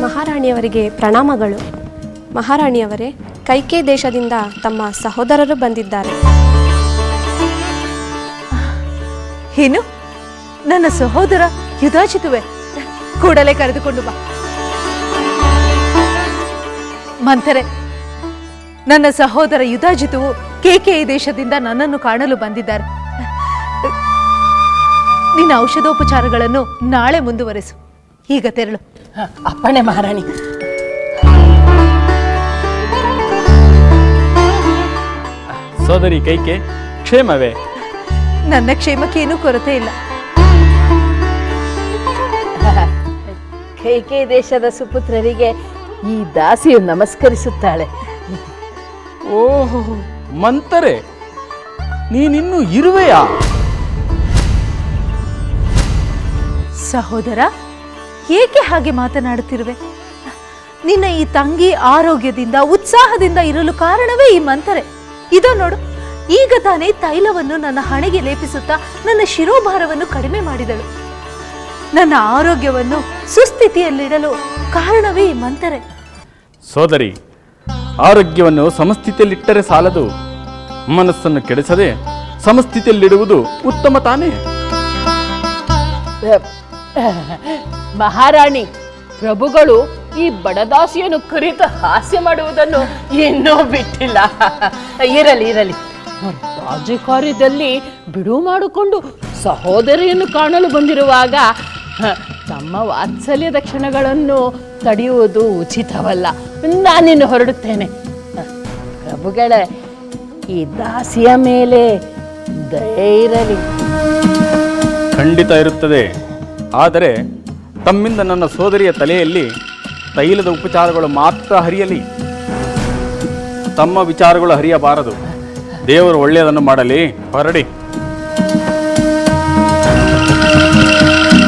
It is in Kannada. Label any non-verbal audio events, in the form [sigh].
ಮಹಾರಾಣಿಯವರಿಗೆ ಪ್ರಣಾಮಗಳು. ಮಹಾರಾಣಿಯವರೇ, ಕೈಕೆ ದೇಶದಿಂದ ತಮ್ಮ ಸಹೋದರರು ಬಂದಿದ್ದಾರೆ. ಏನು? ನನ್ನ ಸಹೋದರ ಯುದಾಚಿತುವೆ ಕೂಡಲೇ ಕರೆದುಕೊಂಡು ಬಾ. ಮಂಥರೆ ನನ್ನ ಸಹೋದರ ಯುಧಾಜಿತುವು ಕೇಕೆ ದೇಶದಿಂದ ನನ್ನನ್ನು ಕಾಣಲು ಬಂದಿದ್ದಾರೆ. ನಿನ್ನ ಔಷಧೋಪಚಾರಗಳನ್ನು ನಾಳೆ ಮುಂದುವರೆಸು. ಈಗ ತೆರಳು. ಹ, ಅಪ್ಪಣೆ ಮಹಾರಾಣಿ. ಸೋದರಿ ಕೈಕೆ ಕ್ಷೇಮವೇ? ನನ್ನ ಕ್ಷೇಮಕ್ಕೇನೂ ಕೊರತೆ ಇಲ್ಲ. ಕೈಕೆ ದೇಶದ ಸುಪುತ್ರರಿಗೆ ಈ ದಾಸಿಯು ನಮಸ್ಕರಿಸುತ್ತಾಳೆ. ಓಹೋ ಮಂತರೆ ನೀನಿನ್ನೂ ಇರುವೆಯಾ? ಸಹೋದರ ಏಕೆ ಹಾಗೆ ಮಾತನಾಡುತ್ತಿರುವೆ? ನಿನ್ನ ಈ ತಂಗಿ ಆರೋಗ್ಯದಿಂದ ಉತ್ಸಾಹದಿಂದ ಇರಲು ಕಾರಣವೇ ಈ ಮಂತರೆ ಇದೋ ನೋಡು ಈಗ ತಾನೇ ತೈಲವನ್ನು ನನ್ನ ಹಣೆಗೆ ಲೇಪಿಸುತ್ತಾ ನನ್ನ ಶಿರೋಭಾರವನ್ನು ಕಡಿಮೆ ಮಾಡಿದಳು. ನನ್ನ ಆರೋಗ್ಯವನ್ನು ಸುಸ್ಥಿತಿಯಲ್ಲಿಡಲು ಕಾರಣವೇ ಈ ಮಂತರೆ ಸೋದರಿ ಆರೋಗ್ಯವನ್ನು ಸಮಸ್ಥಿತಿಯಲ್ಲಿಟ್ಟರೆ ಸಾಲದು ಮನಸ್ಸನ್ನು ಕೆಡಿಸದೆ ಸಮಸ್ಥಿತಿಯಲ್ಲಿಡುವುದು ಉತ್ತಮ ತಾನೇ? [laughs] ಮಹಾರಾಣಿ, ಪ್ರಭುಗಳು ಈ ಬಡದಾಸಿಯನ್ನು ಕುರಿತು ಹಾಸ್ಯ ಮಾಡುವುದನ್ನು ಇನ್ನೂ ಬಿಟ್ಟಿಲ್ಲ. [laughs] ಇರಲಿ ಇರಲಿ. ರಾಜಕಾರ್ಯದಲ್ಲಿ ಬಿಡುವು ಮಾಡಿಕೊಂಡು ಸಹೋದರಿಯನ್ನು ಕಾಣಲು ಬಂದಿರುವಾಗ, [laughs] ತಮ್ಮ ವಾತ್ಸಲ್ಯದ ಕ್ಷಣಗಳನ್ನು ತಡೆಯುವುದು ಉಚಿತವಲ್ಲ. ನಾನಿನ್ನು ಹೊರಡುತ್ತೇನೆ. ಪ್ರಭುಗಳೇ, ಈ ದಾಸಿಯ ಮೇಲೆ ದಯೆ ಇರಲಿ. ಖಂಡಿತ ಇರುತ್ತದೆ. ಆದರೆ ತಮ್ಮಿಂದ ನನ್ನ ಸೋದರಿಯ ತಲೆಯಲ್ಲಿ ತೈಲದ ಉಪಚಾರಗಳು ಮಾತ್ರ ಹರಿಯಲಿ. ತಮ್ಮ ವಿಚಾರಗಳು ಹರಿಯಬಾರದು. ದೇವರು ಒಳ್ಳೆಯದನ್ನು ಮಾಡಲಿ. ಹೊರಡಿ.